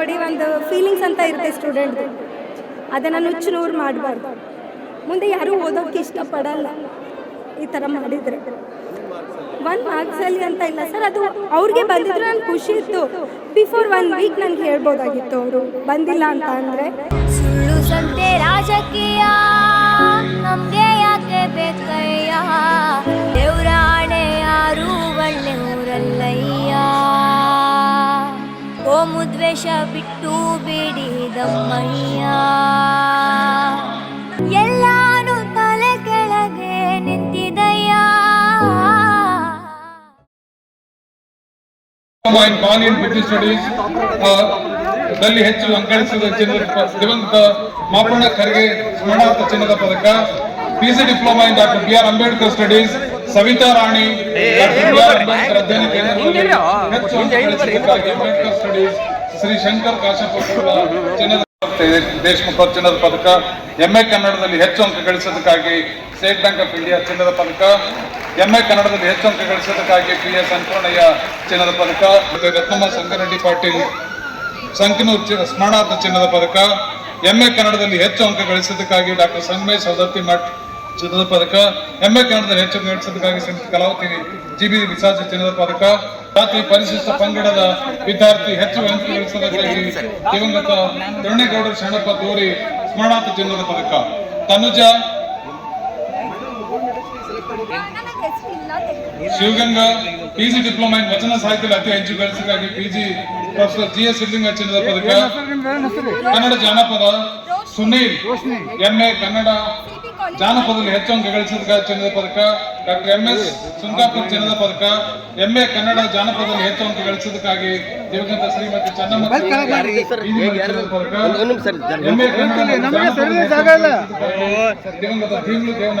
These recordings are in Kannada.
ನೋಡಿ ಒಂದು ಫೀಲಿಂಗ್ಸ್ ಅಂತ ಇರುತ್ತೆ ಸ್ಟೂಡೆಂಟ್ ಅದನ್ನು ನುಚ್ಚು ನೂರು ಮಾಡಬಾರ್ದು. ಮುಂದೆ ಯಾರೂ ಓದೋಕ್ಕೆ ಇಷ್ಟಪಡಲ್ಲ. ಈ ಥರ ಮಾಡಿದರೆ. ಒನ್ ಮಾರ್ಕ್ಸಲ್ಲಿ ಅಂತ ಇಲ್ಲ ಸರ್ ಅದು ಅವ್ರಿಗೆ ಬಂದಿದ್ರು ನನಗೆ ಖುಷಿ ಇತ್ತು. ಬಿಫೋರ್ ಒನ್ ವೀಕ್ ನನಗೆ ಹೇಳ್ಬೋದಾಗಿತ್ತು ಅವರು. ಬಂದಿಲ್ಲ ಅಂತ ಅಂದರೆ. ಸುಳ್ಳು ಸಂತೆ ರಾಜಕೀಯ, ನಮಗೆ ಯಾಕೆ ಬೇಕಯ್ಯ? ದ್ವೇಷ ಬಿಟ್ಟು ಬಿಡಿದಮ್ಮಯ್ಯ ಎಲ್ಲಾನು ತಲೆ ಕೆಳಗೆ ನಿಂತಿದಯ್ಯ. In British Studies uh, ದಲ್ಲಿ ಹೆಚ್ಚು ಅಂಕಣಿಸಿದ ದಿವಂತ ಮಾಪಣ್ಣ ಖರ್ಗೆ ಸ್ಮರಣಾರ್ಥ ಚಿನ್ನದ ಪದಕ PC diploma in doctor B R Ambedkar studies Savita Rani ಅಧ್ಯಯನ ಕೇಂದ್ರದಲ್ಲಿ ಹೆಚ್ಚು ಸ್ಟಡೀಸ್ ಶ್ರೀ ಶಂಕರ್ ಕಾಶಪ್ಪ ದೇಶಮುಖ ಚಿನ್ನದ ಪದಕ ಎಂಎ ಕನ್ನಡದಲ್ಲಿ ಹೆಚ್ಚು ಅಂಕ ಗಳಿಸೋದಕ್ಕಾಗಿ ಸ್ಟೇಟ್ ಬ್ಯಾಂಕ್ ಆಫ್ ಇಂಡಿಯಾ ಚಿನ್ನದ ಪದಕ ಎಂಎ ಕನ್ನಡದಲ್ಲಿ ಹೆಚ್ಚು ಅಂಕ ಗಳಿಸೋದಕ್ಕಾಗಿ ಪಿ ಎಸ್ ಚಿನ್ನದ ಪದಕ ರತ್ನಮ್ಮ ಸಂಗರೆಡ್ಡಿ ಪಾಟೀಲ್ ಸಂಕನೂರ್ ಸ್ಮರಣಾರ್ಥ ಚಿನ್ನದ ಪದಕ ಎಂಎ ಕನ್ನಡದಲ್ಲಿ ಹೆಚ್ಚು ಅಂಕ ಗಳಿಸೋದಕ್ಕಾಗಿ ಡಾಕ್ಟರ್ ಸಂಗಮೇಶ್ ಸದರ್ತಿ ಮಠ್ ಚಿನ್ನದ ಪದಕ ಎಂಎ ಕನ್ನಡದಲ್ಲಿ ಹೆಚ್ಚು ನಡೆಸೋದಕ್ಕಾಗಿ ಸಂತ ಕಲಾವತಿ ಕಲಾವತಿ ಜಿಬಿ ವಿಸಾಜ ಚಿನ್ನದ ಪದಕ. ರಾತ್ರಿ ಪರಿಶಿಷ್ಟ ಪಂಗಡದ ವಿದ್ಯಾರ್ಥಿ ಹೆಚ್ಚು ನಡೆಸೋದಕ್ಕಾಗಿ ದಿವಂಗತ ತಿರುಣೇಗೌಡ ಶರಣಪ್ಪ ತೋರಿ ಸ್ಮರಣಾರ್ಥ ಚಿನ್ನದ ಪದಕ. Tanuja. Shivaganga PG diploma in ವಚನ ಸಾಹಿತ್ಯದಲ್ಲಿ ಅತಿ ಹೆಚ್ಚು ಗಳಿಸಿಗಾಗಿ PG professor G S Siddalinga ಚಿನ್ನದ ಪದಕ. ಕನ್ನಡ ಜಾನಪದ. ಸುನೀಲ್ ಎಂಎ ಕನ್ನಡ ಜಾನಪದದಲ್ಲಿ ಹೆಚ್ಚು ಅಂಕ ಗಳಿಸಿದ ಚಿನ್ನದ ಪದಕ ಡಾಕ್ಟರ್ ಎಂ ಎಸ್ ಸುಂಕಾಪುರ್ ಚಿನ್ನದ ಪದಕ ಎಂಎ ಕನ್ನಡ ಜಾನಪದದಲ್ಲಿ ಹೆಚ್ಚು ಅಂಕ ಗಳಿಸಿದ್ದಕ್ಕಾಗಿ ದಿವಂಗತ ಶ್ರೀಮತಿ ಚೆನ್ನಮ್ಮ ದಿವಂಗತ ಭೀಮ್ಲು ದೇವನ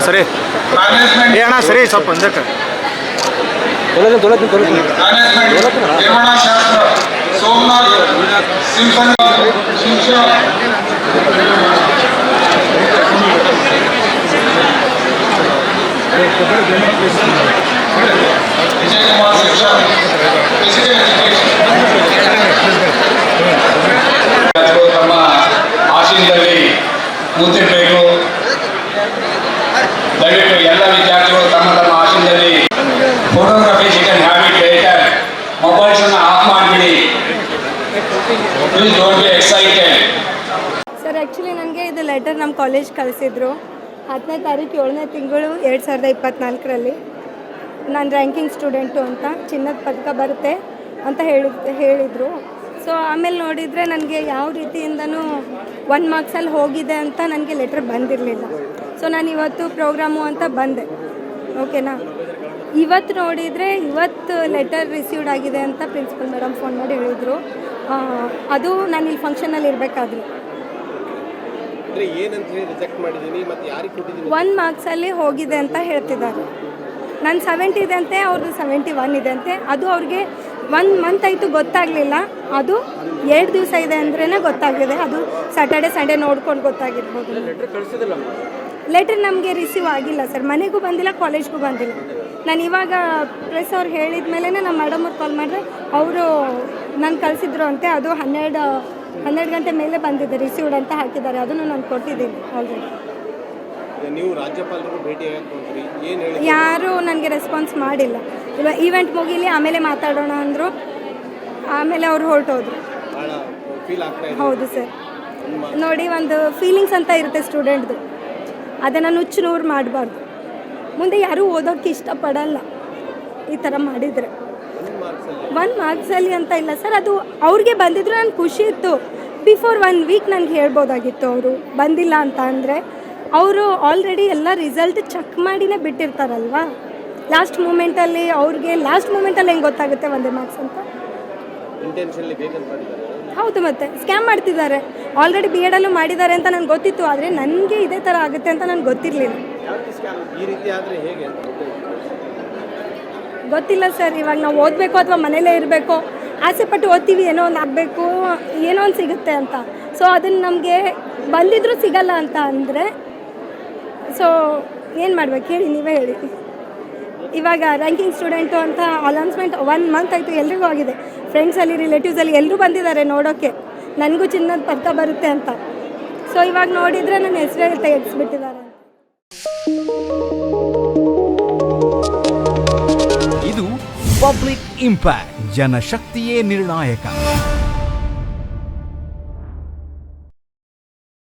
ಸರಿ. ಮ್ಯಾನೇಜ್ಮೆಂಟ್ ಏ ಅಣ್ಣ ಸರಿ ಸ್ವಲ್ಪ ಒಂದಕ್ಕೆ ವಿಜಯಕುಮಾರ್ ಶಿಕ್ಷ ಫಿಸಿಕಲ್ ವಿದ್ಯಾರ್ಥಿಗಳು ತಮ್ಮ ಕೂತಿರ್ಬೇಕು ದಯವಿಟ್ಟು ಎಲ್ಲ ವಿದ್ಯಾರ್ಥಿಗಳು ತಮ್ಮ ತಮ್ಮ ಆಶಯದಲ್ಲಿ photography chicken habit later mobiles ಅನ್ನು ಆಫ್ ಮಾಡಿಬಿಡಿ. ಸರ್ ಆ್ಯಕ್ಚುಲಿ ನನಗೆ ಇದು ಲೆಟರ್ ನಮ್ಮ ಕಾಲೇಜ್ ಕಳಿಸಿದ್ರು. ಹತ್ತನೇ ತಾರೀಕು ಏಳನೇ ತಿಂಗಳು ಎರಡು ಸಾವಿರದ ಇಪ್ಪತ್ತ್ನಾಲ್ಕರಲ್ಲಿ ನಾನು ರ್ಯಾಂಕಿಂಗ್ ಸ್ಟೂಡೆಂಟು ಅಂತ, ಚಿನ್ನದ ಪದಕ ಬರುತ್ತೆ ಅಂತ ಹೇಳಿ, ಹೇಳಿದರು. ಸೊ ಆಮೇಲೆ ನೋಡಿದರೆ ನನಗೆ ಯಾವ ರೀತಿಯಿಂದನೂ ಒನ್ ಮಾರ್ಕ್ಸಲ್ಲಿ ಹೋಗಿದೆ ಅಂತ ನನಗೆ ಲೆಟರ್ ಬಂದಿರಲಿಲ್ಲ. ಸೊ ನಾನು ಇವತ್ತು ಪ್ರೋಗ್ರಾಮು ಅಂತ ಬಂದೆ. ಓಕೆನಾ? ಇವತ್ತು ನೋಡಿದರೆ ಇವತ್ತು ಲೆಟರ್ ರಿಸೀವ್ಡ್ ಆಗಿದೆ ಅಂತ ಪ್ರಿನ್ಸಿಪಲ್ ಮೇಡಮ್ ಫೋನ್ ಮಾಡಿ ಹೇಳಿದರು. ಅದು ನಾನು ಇಲ್ಲಿ ಫಂಕ್ಷನಲ್ಲಿ ಇರಬೇಕಾದ್ರೆ. ಅಂದ್ರೆ ಏನಂತ ಹೇಳಿ ರಿಜೆಕ್ಟ್ ಮಾಡಿದೀನಿ ಮತ್ತೆ ಯಾರಿಗೆ ಕೊಟ್ಟಿದ್ದೀನಿ ಒನ್ ಮಾರ್ಕ್ಸಲ್ಲಿ ಹೋಗಿದೆ ಅಂತ ಹೇಳ್ತಿದ್ದಾರೆ. ನನ್ನ ಸೆವೆಂಟಿ ಇದೆ ಅಂತೆ ಅವ್ರದ್ದು ಸೆವೆಂಟಿ ಒನ್ ಇದೆ ಅಂತೆ. ಅದು ಅವ್ರಿಗೆ ಒನ್ ಮಂತ್ ಆಯಿತು ಗೊತ್ತಾಗಲಿಲ್ಲ. ಅದು ಎರಡು ದಿವಸ ಇದೆ ಅಂದ್ರೇ ಗೊತ್ತಾಗಿದೆ ಅದು ಸ್ಯಾಟರ್ಡೆ ಸಂಡೇ ನೋಡ್ಕೊಂಡು ಗೊತ್ತಾಗಿರ್ಬೋದು. ಲೆಟರ್ ನಮಗೆ ರಿಸೀವ್ ಆಗಿಲ್ಲ ಸರ್. ಮನೆಗೂ ಬಂದಿಲ್ಲ ಕಾಲೇಜ್ಗೂ ಬಂದಿಲ್ಲ. ನಾನು ಇವಾಗ ಪ್ರೆಸ್ ಅವ್ರು ಹೇಳಿದ ಮೇಲೆ ನಮ್ಮ ಮೇಡಮ್ ಅವ್ರು ಕಾಲ್ ಮಾಡಿದ್ರೆ. ಅವರು ನಾನು ಕಳಿಸಿದ್ರು ಅಂತೆ ಅದು ಹನ್ನೆರಡು ಹನ್ನೆರಡು ಗಂಟೆ ಮೇಲೆ ಬಂದಿದೆ ರಿಸೀವ್ಡ್ ಅಂತ ಹಾಕಿದ್ದಾರೆ. ಅದನ್ನು ನಾನು ಕೊಟ್ಟಿದ್ದೀನಿ ಆಲ್ರೆಡಿ ಯಾರು ನೀವು ರಾಜ್ಯಪಾಲರು ಭೇಟಿ ಯಾರೂ ನನಗೆ ರೆಸ್ಪಾನ್ಸ್ ಮಾಡಿಲ್ಲ. ಇವಾಗ ಈವೆಂಟ್ ಮುಗಿಲಿ ಆಮೇಲೆ ಮಾತಾಡೋಣ ಅಂದರು. ಆಮೇಲೆ ಅವ್ರು ಹೊರಟೋದ್ರು. ಹೌದು ಸರ್. ನೋಡಿ ಒಂದು ಫೀಲಿಂಗ್ಸ್ ಅಂತ ಇರುತ್ತೆ ಸ್ಟೂಡೆಂಟ್ದು ಅದನ್ನು ನುಚ್ಚು ನೂರು ಮಾಡಬಾರ್ದು. ಮುಂದೆ ಯಾರೂ ಓದೋಕ್ಕೆ ಇಷ್ಟಪಡಲ್ಲ. ಈ ಥರ ಮಾಡಿದರೆ. ಒನ್ ಮಾರ್ಕ್ಸಲ್ಲಿ ಅಂತ ಇಲ್ಲ ಸರ್ ಅದು ಅವ್ರಿಗೆ ಬಂದಿದ್ರು ನನ್ಗೆ ಖುಷಿ ಇತ್ತು. ಬಿಫೋರ್ ಒನ್ ವೀಕ್ ನನಗೆ ಹೇಳ್ಬೋದಾಗಿತ್ತು ಅವರು. ಬಂದಿಲ್ಲ ಅಂತ ಅಂದರೆ ಅವರು ಆಲ್ರೆಡಿ ಎಲ್ಲ ರಿಸಲ್ಟ್ ಚೆಕ್ ಮಾಡಿನೇ ಬಿಟ್ಟಿರ್ತಾರಲ್ವಾ? ಲಾಸ್ಟ್ ಮೂಮೆಂಟಲ್ಲಿ ಅವ್ರಿಗೆ ಲಾಸ್ಟ್ ಮೂಮೆಂಟಲ್ಲಿ ಹೆಂಗೆ ಗೊತ್ತಾಗುತ್ತೆ ಒಂದೇ ಮಾರ್ಕ್ಸ್ ಅಂತ? ಹೌದು ಮತ್ತೆ. ಸ್ಕ್ಯಾಮ್ ಮಾಡ್ತಿದ್ದಾರೆ. ಆಲ್ರೆಡಿ ಬಿ ಎಡಲ್ಲೂ ಮಾಡಿದ್ದಾರೆ ಅಂತ ನನಗೆ ಗೊತ್ತಿತ್ತು. ಆದರೆ ನನಗೆ ಇದೇ ಥರ ಆಗುತ್ತೆ ಅಂತ ನನಗೆ ಗೊತ್ತಿರಲಿಲ್ಲ. ಯಾಕೆ ಸ್ಕ್ಯಾಮ್ ಈ ರೀತಿ ಆದರೆ ಹೇಗೆ? ಗೊತ್ತಿಲ್ಲ ಸರ್ ಇವಾಗ ನಾವು ಓದಬೇಕು ಅಥವಾ ಮನೇಲೇ ಇರಬೇಕು ಆಸೆ ಪಟ್ಟು ಓದ್ತೀವಿ ಏನೋ ಒಂದು ಆಗಬೇಕು ಏನೋ ಒಂದು ಸಿಗುತ್ತೆ ಅಂತ. ಸೊ ಅದನ್ನು ನಮಗೆ ಬಂದಿದ್ರೂ ಸಿಗಲ್ಲ ಅಂತ ಅಂದರೆ ಸೊ ಏನು ಮಾಡ್ಬೇಕು? ಹೇಳಿ ನೀವೇ ಹೇಳಿ. ಇವಾಗ ರ್ಯಾಂಕಿಂಗ್ ಸ್ಟೂಡೆಂಟು ಅಂತ ಅನೌನ್ಸ್ಮೆಂಟ್ ಒನ್ ಮಂತ್ ಆಯಿತು, ಎಲ್ರಿಗೂ ಆಗಿದೆ. ಫ್ರೆಂಡ್ಸಲ್ಲಿ ರಿಲೇಟಿವ್ಸಲ್ಲಿ ಎಲ್ಲರೂ ಬಂದಿದ್ದಾರೆ ನೋಡೋಕ್ಕೆ ನನಗೂ ಚಿನ್ನದ ಪದಕ ಬರುತ್ತೆ ಅಂತ. ಸೊ ಇವಾಗ ನೋಡಿದರೆ ನನ್ನ ಹೆಸರೇ ತೆಗೆಸ್ಬಿಟ್ಟಿದ್ದಾರೆ ಇದು ಪಬ್ಲಿಕ್ ಇಂಪ್ಯಾಕ್ಟ್, ಜನಶಕ್ತಿಯೇ ನಿರ್ಣಾಯಕ.